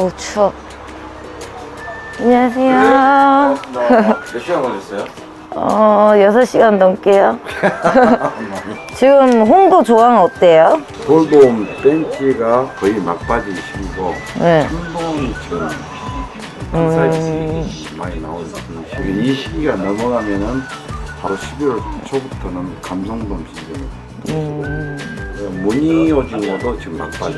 어우 추워. 안녕하세요. 몇 시간 걸렸어요? 어, 6시간 넘게요. 지금 홍도 조항 어때요? 돌돔 벤치가 거의 막바지이시고 네. 한동이 지금 큰 사이즈 많이 나오는 시기. 이 시기가 넘어가면은 바로 11월 초부터는 감성돔 시즌. 무늬 오징어도 지금 막바지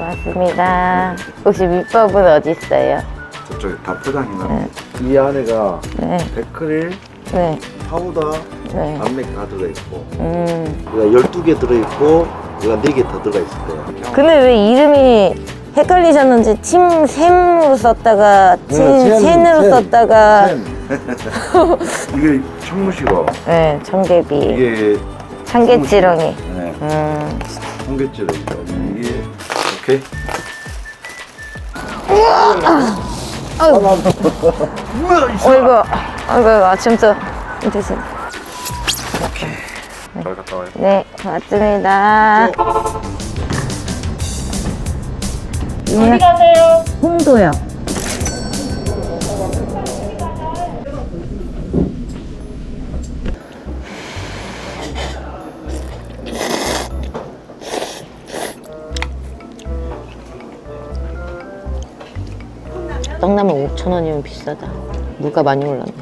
고 고맙습니다. 혹시 밑밥은 어디 있어요? 저쪽에 다 포장해놨고 이 안에가 네. 데크릴, 네. 파우더, 네. 암맥 다 들어있고 음. 얘가 12개 들어있고 얘가 4개 더 들어가 있을 거예요. 근데 왜 이름이 헷갈리셨는지 팀 샘으로 썼다가 팀 네, 샘, 샌으로 샘, 썼다가 이게 청무시고 네, 청개비, 이게 참깨지렁이. 네, 음. 청개찌개죠. 이게 오케이. 어이구, 어이구, 아침부터 드신. 잘 갔다 와요. 네, 고맙습니다. 어디 가세요? 홍도요. 떡라면 5,000원이면 비싸다. 물가 많이 올랐네.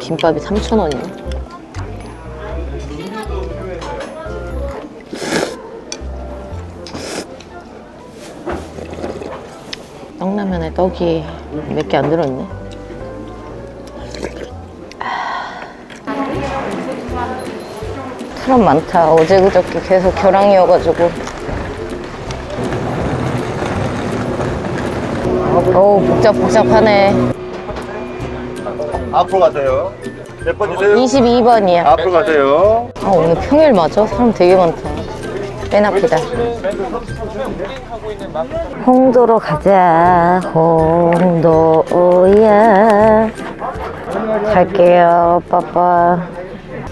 김밥이 3,000원이네. 떡라면에 떡이 몇 개 안 들어있네. 사람 많다. 어제 그저께 계속 결항이어가지고. 어우, 복잡 복잡하네. 앞으로 가세요. 몇 번 주세요? 22번이야. 앞으로 가세요. 아, 오늘 평일 맞아? 사람 되게 많다. 빼납니다. 홍도로 가자, 홍도야. 갈게요, 빠빠.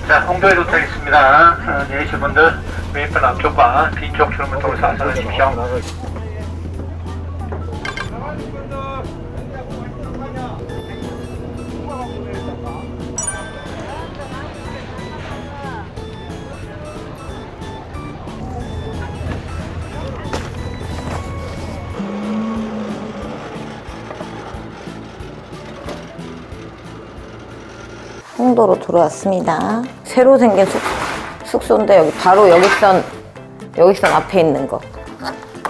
자, 홍도에 도착했습니다. 어, 내리실 분들 왼편 앞쪽과 뒤쪽 출문 통해서 안전하십시오. 홍도로 들어왔습니다. 새로 생긴 숙, 숙소인데 여기 바로 여객선 여객선 앞에 있는 거.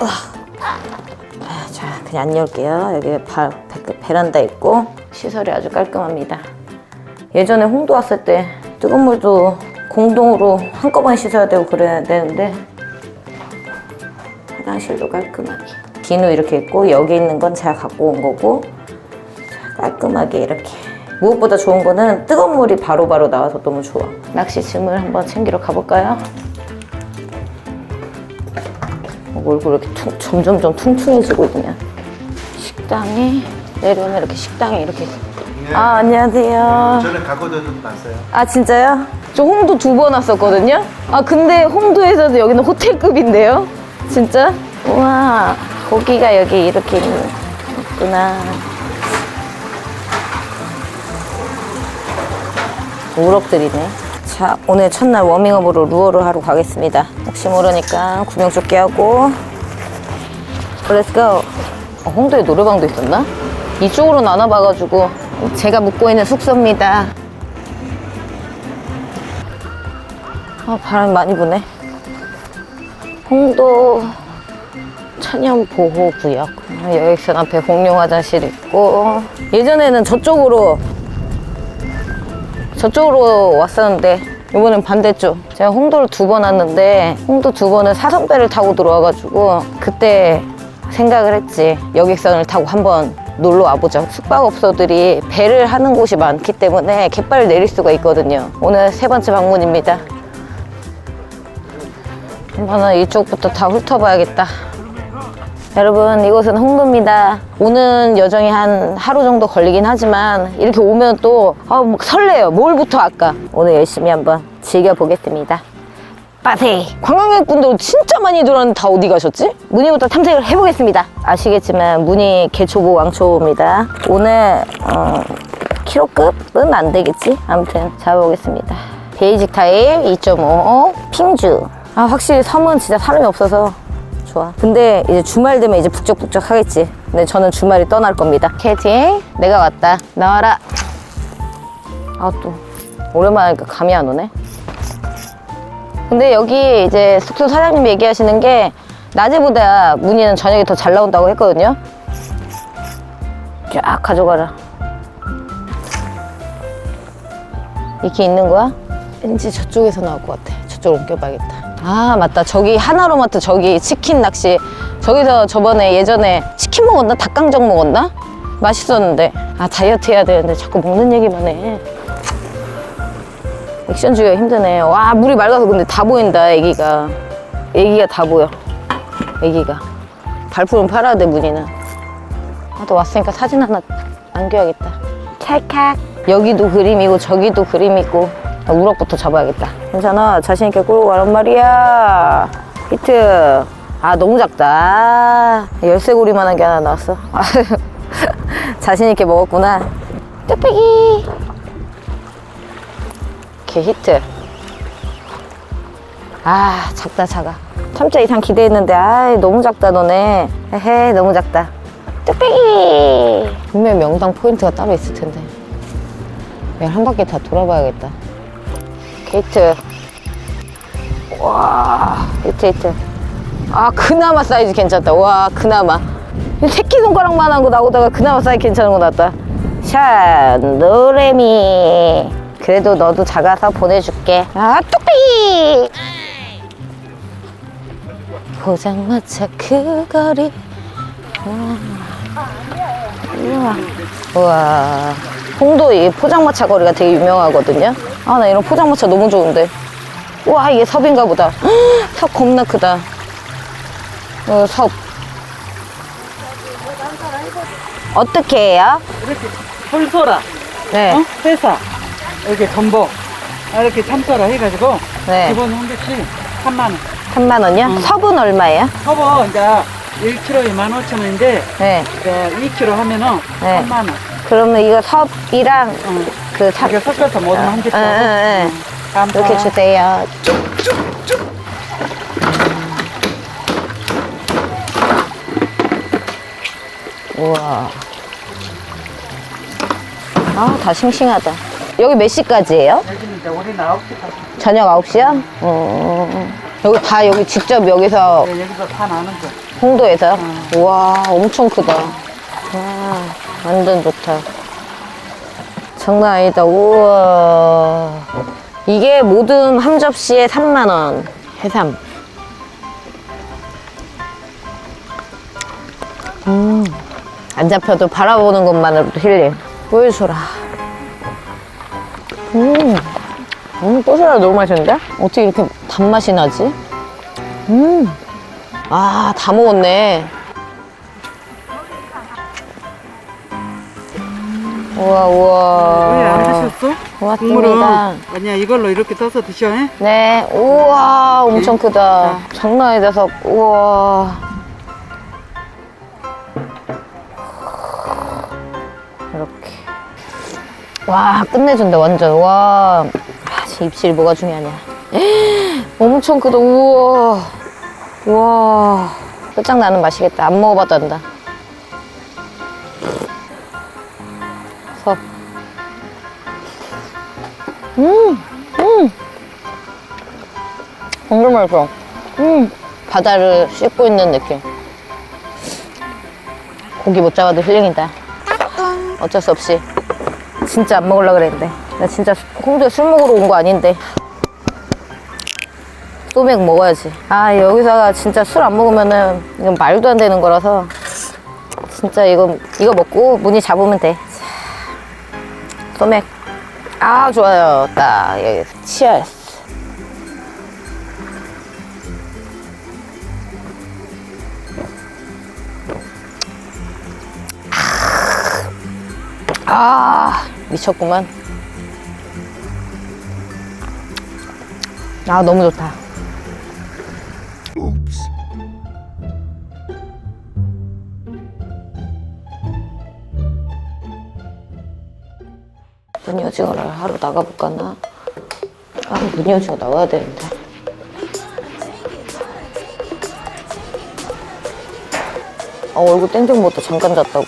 아, 자, 그냥 안 열게요. 여기 바, 베, 베란다 있고 시설이 아주 깔끔합니다. 예전에 홍도 왔을 때 뜨거운 물도 공동으로 한꺼번에 씻어야 되고 그래야 되는데 화장실도 깔끔하게 비누 이렇게 있고 여기 있는 건 제가 갖고 온 거고 자, 깔끔하게 이렇게 무엇보다 좋은 거는 뜨거운 물이 바로 바로 나와서 너무 좋아 낚시 짐을 한번 챙기러 가볼까요? 어, 얼굴 이렇게 퉁, 점점점 퉁퉁해지고 있냐 식당에 내려오면 이렇게 식당에 이렇게 아 안녕하세요 저는 가거든 났어요. 아 진짜요? 저 홍도 두 번 왔었거든요. 아 근데 홍도에서도 여기는 호텔급인데요. 진짜? 우와 고기가 여기 이렇게 있구나. 우럭들이네. 자 오늘 첫날 워밍업으로 루어를 하러 가겠습니다. 혹시 모르니까 구명조끼 하고 go. 어, 홍도에 노래방도 있었나? 이쪽으로 나눠봐가지고 제가 묵고 있는 숙소입니다. 아, 바람이 많이 부네. 홍도 천연보호구역. 여객선 앞에 공용 화장실 있고. 예전에는 저쪽으로, 저쪽으로 왔었는데, 이번엔 반대쪽. 제가 홍도를 두 번 왔는데, 홍도 두 번을 사성배를 타고 들어와가지고, 그때 생각을 했지. 여객선을 타고 한번 놀러 와보자. 숙박업소들이 배를 하는 곳이 많기 때문에 갯발을 내릴 수가 있거든요. 오늘 세 번째 방문입니다. 한번은 이쪽부터 다 훑어봐야겠다. 여러분 이곳은 홍도입니다. 오는 여정이 한 하루 정도 걸리긴 하지만 이렇게 오면 또 아, 막 설레요. 뭘부터 아까 오늘 열심히 한번 즐겨보겠습니다. 빠세 관광객분들 진짜 많이 들어왔는데 다 어디 가셨지? 무늬부터 탐색을 해보겠습니다 아시겠지만 무늬 개초보 왕초보입니다 오늘 어, 키로급은 안 되겠지? 아무튼 잡아보겠습니다 베이직 타입 2.5 핑주 아 확실히 섬은 진짜 사람이 없어서 좋아 근데 이제 주말 되면 이제 북적북적 하겠지 근데 저는 주말이 떠날 겁니다 캐팅 내가 왔다 나와라 아 또 오랜만에 하니까 감이 안 오네 근데 여기 이제 숙소 사장님 얘기하시는 게 낮에보다 무늬는 저녁에 더 잘 나온다고 했거든요. 쫙 가져가라. 이렇게 있는 거야? 왠지 저쪽에서 나올 것 같아. 저쪽으로 옮겨봐야겠다. 아, 맞다. 저기 하나로마트 저기 치킨 낚시. 저기서 저번에 예전에 치킨 먹었나? 닭강정 먹었나? 맛있었는데. 아, 다이어트 해야 되는데 자꾸 먹는 얘기만 해. 액션 주기가 힘드네. 와, 물이 맑아서 근데 다 보인다, 애기가. 애기가 다 보여. 애기가. 발품은 팔아야 돼, 무늬는. 아, 또 왔으니까 사진 하나 남겨야겠다. 찰칵. 여기도 그림이고, 저기도 그림이고. 나 우럭부터 잡아야겠다. 괜찮아. 자신있게 끌고 가란 말이야. 히트. 아, 너무 작다. 열쇠고리만한 게 하나 나왔어. 자신있게 먹었구나. 뚝배기. 이렇게 히트. 아, 작다, 작아. 3자 이상 기대했는데, 아 너무 작다, 너네. 에헤, 너무 작다. 뚝배기! 분명 명당 포인트가 따로 있을 텐데. 그냥 한 바퀴 다 돌아봐야겠다. 히트. 와, 히트, 히트. 아, 그나마 사이즈 괜찮다. 와, 그나마. 새끼 손가락만 한 거 나오다가 그나마 사이즈 괜찮은 거 나왔다. 샷, 노래미. 그래도 너도 작아서 보내줄게. 아, 뚝배기! 포장마차 그 거리. 우와. 우와. 홍도 이 포장마차 거리가 되게 유명하거든요. 아, 나 이런 포장마차 너무 좋은데. 우와, 이게 섭인가 보다. 헉, 섭 겁나 크다. 어, 섭. 어떻게 해요? 홀소라 네. 어? 회사 이렇게 전복 이렇게 참소라 해가지고 네. 기본 한 개씩 3만 원 3만 원이요? 섭은 얼마예요? 서버 이제 1kg에 15,000원인데 네. 이제 2kg 하면은 네. 3만 원 그러면 이거 섭이랑 응. 그 사, 이렇게 섞어서 모든 한 개씩 응, 응, 응. 이렇게 주세요. 우와. 아, 다 싱싱하다. 여기 몇 시까지예요? 여기는 이제 우리는 9시까지 저녁 9시요? 음. 여기 다 여기 직접 여기서 여기서 다 나는 거 홍도에서요? 우와, 엄청 크다. 와, 완전 좋다. 장난 아니다. 우와. 이게 모듬 한 접시에 3만원. 해삼. 음. 안 잡혀도 바라보는 것만으로도 힐링. 보여줘라. 음. 음, 고소라 너무 맛있는데? 어떻게 이렇게 단맛이 나지? 음. 아, 다 먹었네. 우와, 우와. 왜안 드셨어? 고맙습니다. 아니야 이걸로 이렇게 떠서 드셔 해? 네, 우와, 엄청 크다. 장난 아니라서, 우와. 이렇게. 와, 끝내준다, 완전. 와. 아, 제 입술이 뭐가 중요하냐. 엄청 크다, 우와. 우와. 끝장나는 맛이겠다. 안 먹어봐 도 안다. 섭. 정말 맛있어. 음, 바다를 씻고 있는 느낌. 고기 못 잡아도 힐링이다. 어쩔 수 없이. 진짜 안 먹으려고 그랬는데. 나 진짜 홍두에 술 먹으러 온 거 아닌데. 소맥 먹어야지. 아, 여기서 진짜 술 안 먹으면은 이건 말도 안 되는 거라서. 진짜 이거, 이거 먹고 문이 잡으면 돼. 자, 소맥. 아, 좋아요. 딱, 여기. 치얼스. 아 미쳤구만 아 너무 좋다 오징어를 하러 나가볼까 나? 아 오징어 나와야 되는데. 아 얼굴 땡땡 못다. 잠깐 잤다고.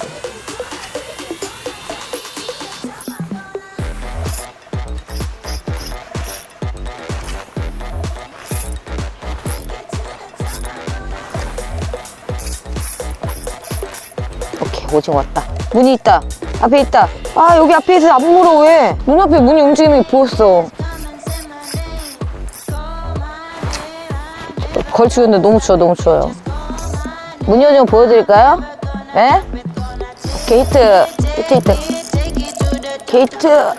오케이 오징어 왔다. 문이 있다. 앞에 있다 아 여기 앞에 있어 안 물어 왜 눈앞에 문이 움직이는 게 보였어. 걸치겠는데 너무 추워 너무 추워요. 문이 오징어 보여드릴까요? 예? 히트. 히트 히트. 게이트.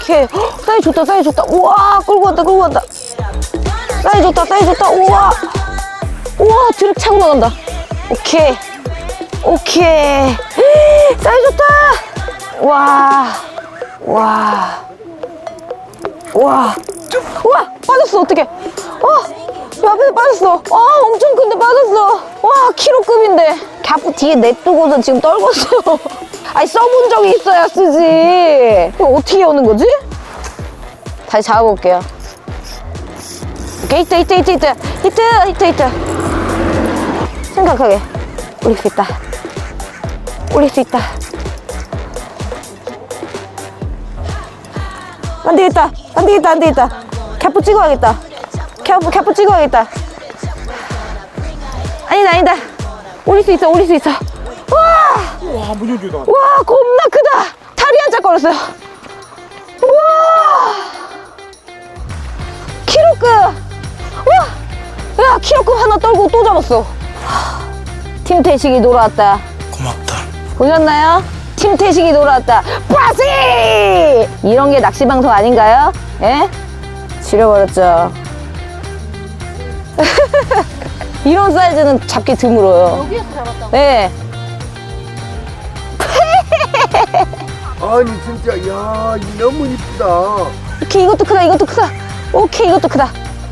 오케이. 헉, 사이 좋다 사이 좋다. 우와 끌고 간다 끌고 간다. 사이 좋다 사이 좋다. 우와. 우와 드랙 차고 나간다. 오케이 오케이 사이 좋다 와 와. 와. 와, 빠졌어, 어떡해. 와, 앞에 빠졌어. 와, 엄청 큰데 빠졌어. 와, 키로급인데. 자꾸 뒤에 냅두고서 지금 떨궜어. 아니, 써본 적이 있어야 쓰지. 이거 어떻게 여는 거지? 다시 잡아볼게요. 오케이, 히트, 히트, 히트, 히트. 히트, 히트, 히트. 올릴 수 있다. 올릴 수 있다. 안 되겠다. 안 되겠다. 안 되겠다. 캡프 찍어야겠다. 캡프, 캡프 찍어야겠다. 아니다, 아니다. 올릴 수 있어, 올릴 수 있어. 와! 와, 문효주다. 와, 겁나 크다. 다리 한짝 걸었어요. 우와! 키로급! 와! 야, 키로급 하나 떨고 또 잡았어. 팀 태식이 돌아왔다. 보셨나요? 팀 태식이 돌아왔다. 빠시! 이런 게 낚시 방송 아닌가요? 예? 지려버렸죠. 이런 사이즈는 잡기 드물어요. 여기에서 잡았다고? 네. 아니 진짜 야 너무 이쁘다. 오케이, 이것도 크다, 이것도 크다. 오케이, 이것도 크다.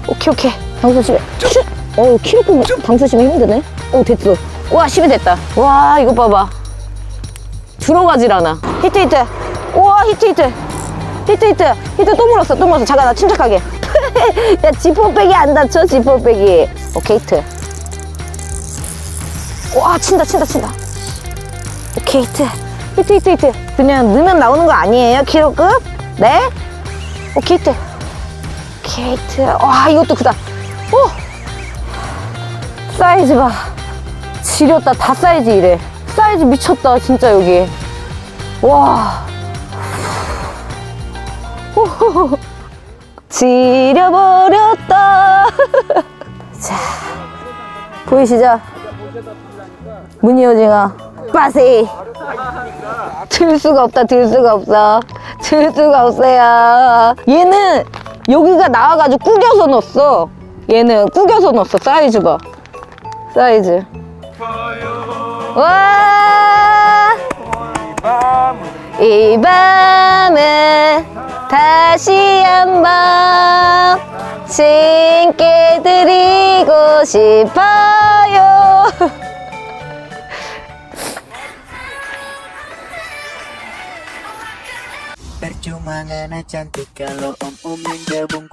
오케이, 오케이. 방수심에. 슛! 어, 키로 끄면 방수심이 힘드네. 어, 됐어. 와, 10이 됐다. 와, 이거 봐봐. 들어가질 않아. 히트, 히트. 우와, 히트, 히트. 히트, 히트. 히트 또 물었어, 또 물었어. 잠깐, 나 침착하게. 야, 지퍼백이 안 다쳐, 지퍼백이. 오케이, 히트. 와, 친다, 친다, 친다. 오케이, 히트. 히트, 히트, 히트. 그냥 넣으면 나오는 거 아니에요, 키로급? 네? 오케이, 히트. 오케이, 히트. 와, 이것도 크다. 오! 사이즈 봐. 지렸다. 다 사이즈 이래. 사이즈 미쳤다. 진짜 여기. 와. 지려버렸다. 자. 보이시죠? 무늬 오징어. 빠세. 들 수가 없다. 들 수가 없어. 들 수가 없어요. 얘는 여기가 나와가지고 구겨서 넣었어. 얘는 구겨서 넣었어. 사이즈 봐. 사이즈. 와! 이 밤에 다시 한번 신께 드리고 싶어요. Percuma nga na cantik kalau om-om yang gabung